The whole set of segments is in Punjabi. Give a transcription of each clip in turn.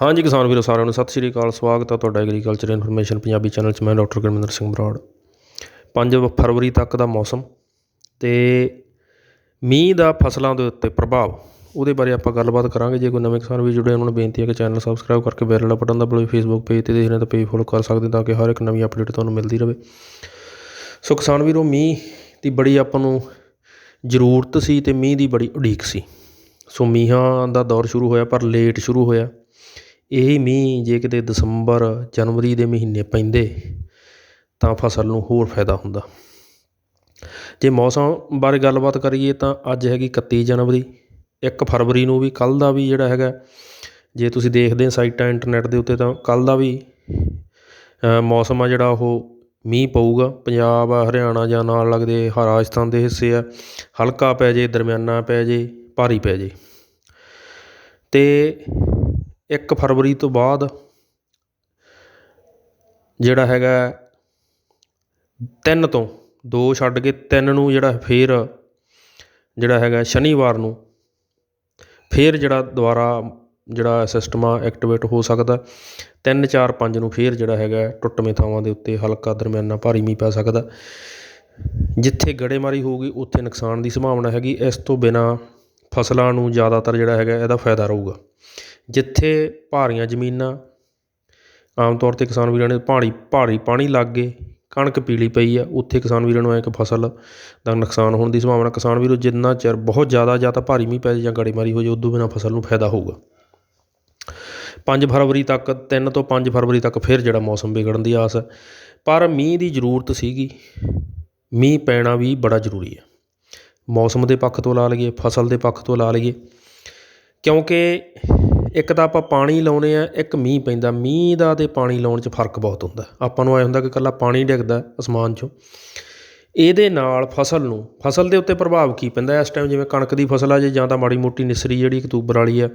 ਹਾਂਜੀ ਕਿਸਾਨ ਵੀਰੋ ਸਾਰਿਆਂ ਨੂੰ ਸਤਿ ਸ਼੍ਰੀ ਅਕਾਲ, ਸਵਾਗਤ ਹੈ ਤੁਹਾਡਾ ਐਗਰੀਕਲਚਰ ਇਨਫੋਰਮੇਸ਼ਨ ਪੰਜਾਬੀ ਚੈਨਲ 'ਚ ਮੈਂ ਡਾਕਟਰ ਗੁਰਮਿੰਦਰ ਸਿੰਘ ਬਰਾੜ। 5 ਫਰਵਰੀ ਤੱਕ ਦਾ ਮੌਸਮ ਤੇ ਮੀਂਹ ਦਾ ਫਸਲਾਂ ਦੇ ਉੱਤੇ ਪ੍ਰਭਾਵ, ਉਹਦੇ ਬਾਰੇ ਆਪਾਂ ਗੱਲਬਾਤ ਕਰਾਂਗੇ। ਜੇ ਕੋਈ ਨਵੇਂ ਕਿਸਾਨ ਵੀ ਜੁੜੇ ਉਹਨਾਂ ਨੂੰ ਬੇਨਤੀ ਹੈ ਕਿ ਚੈਨਲ ਸਬਸਕ੍ਰਾਈਬ ਕਰਕੇ ਬੈਲ ਵਾਲਾ ਬਟਨ ਦਬਾਓ ਫੇਸਬੁੱਕ ਪੇਜ ਤੇ ਦੇਖਣਾ ਤਾਂ ਪੇਜ ਫੋਲੋ ਕਰ ਸਕਦੇ ਤਾਂ ਕਿ ਹਰ ਇੱਕ ਨਵੀਂ ਅਪਡੇਟ ਤੁਹਾਨੂੰ ਮਿਲਦੀ ਰਹੇ। ਸੋ ਕਿਸਾਨ ਵੀਰੋ, ਮੀਂਹ ਦੀ ਬੜੀ ਆਪਾਂ ਨੂੰ ਜ਼ਰੂਰਤ ਸੀ ਤੇ ਮੀਂਹ ਦੀ ਬੜੀ ਉਡੀਕ ਸੀ। ਸੋ ਮੀਂਹਾਂ ਦਾ ਦੌਰ ਸ਼ੁਰੂ ਹੋਇਆ, ਪਰ ਲੇਟ ਸ਼ੁਰੂ ਹੋਇਆ। ਇਹ ਮੀਂਹ ਜੇ ਕਿਤੇ ਦਸੰਬਰ, ਜਨਵਰੀ ਦੇ ਮਹੀਨੇ ਪੈਂਦੇ, ਤਾਂ ਫਸਲ ਨੂੰ ਹੋਰ ਫਾਇਦਾ ਹੁੰਦਾ। ਜੇ ਮੌਸਮ ਬਾਰੇ ਗੱਲਬਾਤ ਕਰੀਏ ਤਾਂ ਅੱਜ ਹੈਗੀ 31 ਜਨਵਰੀ, ਇੱਕ ਫਰਵਰੀ ਨੂੰ ਵੀ, ਕੱਲ੍ਹ ਦਾ ਵੀ ਜਿਹੜਾ ਹੈਗਾ, ਜੇ ਤੁਸੀਂ ਦੇਖਦੇ ਸਾਈਟਾਂ ਇੰਟਰਨੈਟ ਦੇ ਉੱਤੇ ਤਾਂ ਕੱਲ੍ਹ ਦਾ ਵੀ ਮੌਸਮ ਆ ਜਿਹੜਾ ਉਹ ਮੀਂਹ ਪਊਗਾ। ਪੰਜਾਬ ਆ ਹਰਿਆਣਾ ਜਾਂ ਨਾਲ ਲੱਗਦੇ ਹ- ਰਾਜਸਥਾਨ ਦੇ ਹਿੱਸੇ ਆ, ਹਲਕਾ ਪੈ ਜੇ, ਦਰਮਿਆਨਾ ਪੈ ਜੇ, ਭਾਰੀ ਪੈ ਜੇ। ਤੇ ਇੱਕ ਫਰਵਰੀ ਤੋਂ ਬਾਅਦ ਜਿਹੜਾ ਹੈਗਾ ਤਿੰਨ ਤੋਂ, ਦੋ ਛੱਡ ਕੇ ਤਿੰਨ ਨੂੰ ਜਿਹੜਾ ਫਿਰ ਜਿਹੜਾ ਹੈਗਾ ਸ਼ਨੀਵਾਰ ਨੂੰ ਫਿਰ ਜਿਹੜਾ ਦੁਬਾਰਾ ਜਿਹੜਾ ਸਿਸਟਮ ਆ ਐਕਟੀਵੇਟ ਹੋ ਸਕਦਾ। ਤਿੰਨ, ਚਾਰ, ਪੰਜ ਨੂੰ ਫਿਰ ਜਿਹੜਾ ਹੈਗਾ ਟੁੱਟਵੇਂ ਥਾਵਾਂ ਦੇ ਉੱਤੇ ਹਲਕਾ ਦਰਮਿਆਨਾ ਭਾਰੀ ਮੀਂਹ ਪੈ ਸਕਦਾ। ਜਿੱਥੇ ਗੜੇਮਾਰੀ ਹੋਊਗੀ, ਉੱਥੇ ਨੁਕਸਾਨ ਦੀ ਸੰਭਾਵਨਾ ਹੈਗੀ। ਇਸ ਤੋਂ ਬਿਨਾ ਫਸਲਾਂ ਨੂੰ ਜ਼ਿਆਦਾਤਰ ਜਿਹੜਾ ਹੈਗਾ ਇਹਦਾ ਫਾਇਦਾ ਰਹੂਗਾ। ਜਿੱਥੇ ਭਾਰੀਆਂ ਜ਼ਮੀਨਾਂ ਆਮ ਤੌਰ 'ਤੇ ਕਿਸਾਨ ਵੀਰਾਂ ਨੇ ਪਹਾੜੀ ਭਾਰੀ ਪਾਣੀ ਲੱਗ ਗਏ, ਕਣਕ ਪੀਲੀ ਪਈ ਆ, ਉੱਥੇ ਕਿਸਾਨ ਵੀਰਾਂ ਨੂੰ ਐ ਕਿ ਫਸਲ ਦਾ ਨੁਕਸਾਨ ਹੋਣ ਦੀ ਸੰਭਾਵਨਾ, ਕਿਸਾਨ ਵੀਰੋ ਜਿੰਨਾ ਚਿਰ ਬਹੁਤ ਜ਼ਿਆਦਾ ਜਾਂ ਤਾਂ ਭਾਰੀ ਮੀਂਹ ਪੈ ਜਾਵੇ ਜਾਂ ਗੜੇਮਾਰੀ ਹੋ ਜਾਵੇ ਉਦੋਂ ਬਿਨਾਂ ਫਸਲ ਨੂੰ ਫਾਇਦਾ ਹੋਊਗਾ। ਪੰਜ ਫਰਵਰੀ ਤੱਕ, ਤਿੰਨ ਤੋਂ ਪੰਜ ਫਰਵਰੀ ਤੱਕ ਫਿਰ ਜਿਹੜਾ ਮੌਸਮ ਵਿਗੜਨ ਦੀ ਆਸ ਹੈ ਪਰ ਮੀਂਹ ਦੀ ਜ਼ਰੂਰਤ ਸੀਗੀ। ਮੀਂਹ ਪੈਣਾ ਵੀ ਬੜਾ ਜ਼ਰੂਰੀ ਹੈ ਮੌਸਮ ਦੇ ਪੱਖ ਤੋਂ ਲਾ ਲਈਏ, ਫਸਲ ਦੇ ਪੱਖ ਤੋਂ ਲਾ ਲਈਏ। ਕਿਉਂਕਿ ਇੱਕ ਤਾਂ ਆਪਾਂ ਪਾਣੀ ਲਾਉਂਦੇ ਹਾਂ ਇੱਕ ਮੀਂਹ ਪੈਂਦਾ। ਮੀਂਹ ਦਾ ਅਤੇ ਪਾਣੀ ਲਾਉਣ 'ਚ ਫ਼ਰਕ ਬਹੁਤ ਹੁੰਦਾ। ਆਪਾਂ ਨੂੰ ਐ ਹੁੰਦਾ ਕਿ ਇਕੱਲਾ ਪਾਣੀ ਡਿੱਗਦਾ ਅਸਮਾਨ 'ਚੋਂ। ਇਹਦੇ ਨਾਲ ਫਸਲ ਨੂੰ, ਫਸਲ ਦੇ ਉੱਤੇ ਪ੍ਰਭਾਵ ਕੀ ਪੈਂਦਾ? ਇਸ ਟਾਈਮ ਜਿਵੇਂ ਕਣਕ ਦੀ ਫਸਲ ਆ, ਜੇ ਜਾਂ ਤਾਂ ਮਾੜੀ ਮੋਟੀ ਨਿਸਰੀ ਜਿਹੜੀ ਅਕਤੂਬਰ ਵਾਲੀ ਆ,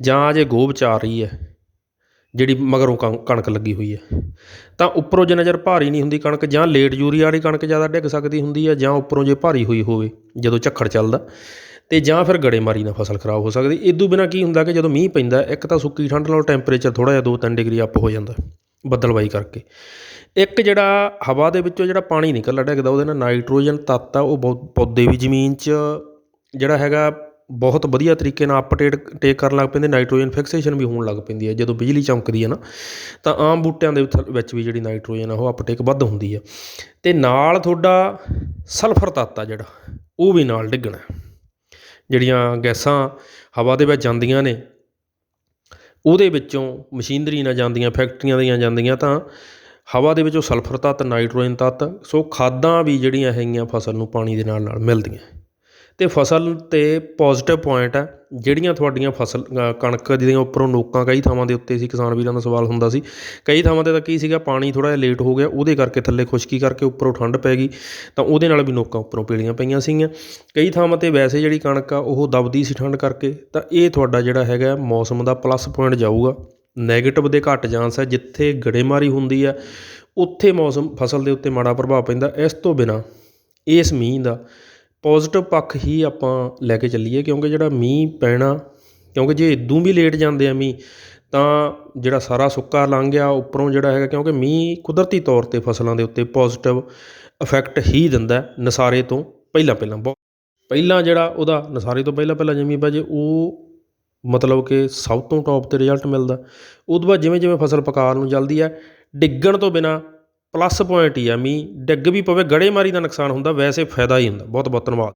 ਜਾਂ ਜੇ ਗੋਭ ਚਾਰ ਰਹੀ ਹੈ ਜਿਹੜੀ ਮਗਰੋਂ ਕਣ- ਕਣਕ ਲੱਗੀ ਹੋਈ ਹੈ ਤਾਂ ਉੱਪਰੋਂ ਜੇ ਨਜ਼ਰ ਭਾਰੀ ਨਹੀਂ ਹੁੰਦੀ ਕਣਕ, ਜਾਂ ਲੇਟ ਯੂਰੀਆ ਵਾਲੀ ਕਣਕ ਜ਼ਿਆਦਾ ਡਿੱਗ ਸਕਦੀ ਹੁੰਦੀ ਹੈ ਜਾਂ ਉੱਪਰੋਂ ਜੇ ਭਾਰੀ ਹੋਈ ਹੋਵੇ, ਜਦੋਂ ਝੱਖੜ ਚੱਲਦਾ ਅਤੇ ਜਾਂ ਫਿਰ ਗੜੇਮਾਰੀ ਨਾਲ ਫਸਲ ਖਰਾਬ ਹੋ ਸਕਦੀ। ਇਹ ਤੋਂ ਬਿਨਾਂ ਕੀ ਹੁੰਦਾ ਕਿ ਜਦੋਂ ਮੀਂਹ ਪੈਂਦਾ, ਇੱਕ ਤਾਂ ਸੁੱਕੀ ਠੰਡ ਨਾਲ ਟੈਂਪਰੇਚਰ ਥੋੜ੍ਹਾ ਜਿਹਾ 2-3 ਡਿਗਰੀ ਅੱਪ ਹੋ ਜਾਂਦਾ, ਬੱਦਲਵਾਈ ਕਰਕੇ। ਇੱਕ ਜਿਹੜਾ ਹਵਾ ਦੇ ਵਿੱਚੋਂ ਜਿਹੜਾ ਪਾਣੀ ਨਿਕਲਦਾ, ਡਿੱਗਦਾ, ਉਹਦੇ ਨਾਲ ਨਾਈਟ੍ਰੋਜਨ ਤੱਤ ਆ, ਉਹ ਬਹੁਤ ਪੌਦੇ ਵੀ ਜ਼ਮੀਨ 'ਚ ਜਿਹੜਾ ਹੈਗਾ, ਬਹੁਤ ਵਧੀਆ ਤਰੀਕੇ ਨਾਲ ਅਪਡੇਟ ਟੇਕ ਕਰਨ ਲੱਗ ਪੈਂਦੇ ਨਾਈਟ੍ਰੋਜਨ ਫਿਕਸੇਸ਼ਨ ਵੀ ਹੋਣ ਲੱਗ ਪੈਂਦੀ ਹੈ ਜਦੋਂ ਬਿਜਲੀ ਚਮਕਦੀ ਹੈ ਨਾ, ਤਾਂ ਆਮ ਬੂਟਿਆਂ ਦੇ ਵਿੱਚ- ਵਿੱਚ ਵੀ ਜਿਹੜੀ ਨਾਈਟ੍ਰੋਜਨ ਆ, ਉਹ ਅਪਟੇਕ ਵੱਧ ਹੁੰਦੀ ਹੈ ਤੇ ਨਾਲ ਤੁਹਾਡਾ ਸਲਫਰ ਤੱਤ ਆ ਜਿਹੜਾ, ਉਹ ਵੀ ਨਾਲ ਡਿੱਗਣਾ। ਜਿਹੜੀਆਂ ਗੈਸਾਂ ਹਵਾ ਦੇ ਵਿੱਚ ਜਾਂਦੀਆਂ ਨੇ, ਉਹਦੇ ਵਿੱਚੋਂ ਮਸ਼ੀਨਰੀ ਨਾਲ ਜਾਂਦੀਆਂ, ਫੈਕਟਰੀਆਂ ਦੀਆਂ ਜਾਂਦੀਆਂ, ਤਾਂ ਹਵਾ ਦੇ ਵਿੱਚੋਂ ਸਲਫਰ ਤੱਤ, ਨਾਈਟ੍ਰੋਜਨ ਤੱਤ, ਸੋ ਖਾਦਾਂ ਵੀ ਜਿਹੜੀਆਂ ਹੈਗੀਆਂ ਫਸਲ ਨੂੰ ਪਾਣੀ ਦੇ ਨਾਲ ਨਾਲ ਮਿਲਦੀਆਂ। ਅਤੇ ਫਸਲ ਤੇ ਪੋਜ਼ੀਟਿਵ ਪੁਆਇੰਟ ਹੈ ਜਿਹੜੀਆਂ ਤੁਹਾਡੀਆਂ ਫਸਲ ਕਣਕ ਜਿਹੜੀਆਂ ਉੱਪਰੋਂ ਨੋਕਾਂ ਕਈ ਥਾਵਾਂ ਦੇ ਉੱਤੇ ਸੀ, ਕਿਸਾਨ ਵੀਰਾਂ ਦਾ ਸਵਾਲ ਹੁੰਦਾ ਸੀ। ਕਈ ਥਾਵਾਂ ਤੇ ਤਾਂ ਕੀ ਸੀਗਾ, ਪਾਣੀ ਥੋੜ੍ਹਾ ਜਿਹਾ ਲੇਟ ਹੋ ਗਿਆ, ਉਹਦੇ ਕਰਕੇ ਥੱਲੇ ਖੁਸ਼ਕੀ ਕਰਕੇ ਉੱਪਰੋਂ ਠੰਡ ਪੈ ਗਈ, ਤਾਂ ਉਹਦੇ ਨਾਲ ਵੀ ਨੋਕਾਂ ਉੱਪਰੋਂ ਪੀਲੀਆਂ ਪਈਆਂ ਸੀਗੀਆਂ। ਕਈ ਥਾਵਾਂ ਤੇ ਵੈਸੇ ਜਿਹੜੀ ਕਣਕ ਆ, ਉਹ ਦਬਦੀ ਸੀ ਠੰਡ ਕਰਕੇ, ਤਾਂ ਇਹ ਤੁਹਾਡਾ ਜਿਹੜਾ ਹੈਗਾ, ਮੌਸਮ ਦਾ ਪਲੱਸ ਪੁਆਇੰਟ ਜਾਊਗਾ। ਨੈਗੇਟਿਵ ਦੇ ਘੱਟ ਚਾਂਸ ਹੈ ਜਿੱਥੇ ਗੜੇਮਾਰੀ ਹੁੰਦੀ ਹੈ ਉੱਥੇ ਮੌਸਮ ਫਸਲ ਦੇ ਉੱਤੇ ਮਾੜਾ ਪ੍ਰਭਾਵ ਪੈਂਦਾ। ਇਸ ਤੋਂ ਬਿਨਾ, ਇਸ ਮੀਂਹ ਦਾ ਪੋਜ਼ੀਟਿਵ ਪੱਖ ਹੀ ਆਪਾਂ ਲੈ ਕੇ ਚੱਲੀਏ, ਕਿਉਂਕਿ ਜਿਹੜਾ ਮੀਂਹ ਪੈਣਾ, ਕਿਉਂਕਿ ਜੇ ਇਦੋਂ ਵੀ ਲੇਟ ਜਾਂਦੇ ਆ ਮੀਂਹ, ਤਾਂ ਜਿਹੜਾ ਸਾਰਾ ਸੁੱਕਾ ਲੰਘ ਗਿਆ, ਉੱਪਰੋਂ ਜਿਹੜਾ ਹੈਗਾ, ਕਿਉਂਕਿ ਮੀਂਹ ਕੁਦਰਤੀ ਤੌਰ ਤੇ ਫਸਲਾਂ ਦੇ ਉੱਤੇ ਪੋਜ਼ੀਟਿਵ ਇਫੈਕਟ ਹੀ ਦਿੰਦਾ ਨਸਾਰੇ ਤੋਂ ਪਹਿਲਾਂ ਪਹਿਲਾਂ, ਬਹੁਤ ਪਹਿਲਾਂ ਜਿਹੜਾ ਉਹਦਾ ਨਸਾਰੇ ਤੋਂ ਪਹਿਲਾਂ ਪਹਿਲਾਂ ਜਿਵੇਂ ਬਾਜੇ ਉਹ ਮਤਲਬ ਕਿ ਸਭ ਤੋਂ ਟੌਪ ਤੇ ਰਿਜ਼ਲਟ ਮਿਲਦਾ। ਉਹ ਤੋਂ ਬਾਅਦ ਜਿਵੇਂ ਜਿਵੇਂ ਫਸਲ ਪਕਾਉਣ ਨੂੰ ਜਲਦੀ ਹੈ, ਡਿੱਗਣ ਤੋਂ ਬਿਨਾ ਪਲੱਸ ਪੁਆਇੰਟ ਹੀ ਆ ਮੀਂਹ, ਡਿੱਗ ਵੀ ਪਵੇ ਗੜੇਮਾਰੀ ਦਾ ਨੁਕਸਾਨ ਹੁੰਦਾ, ਵੈਸੇ ਫਾਇਦਾ ਹੀ ਹੁੰਦਾ। ਬਹੁਤ ਬਹੁਤ ਧੰਨਵਾਦ।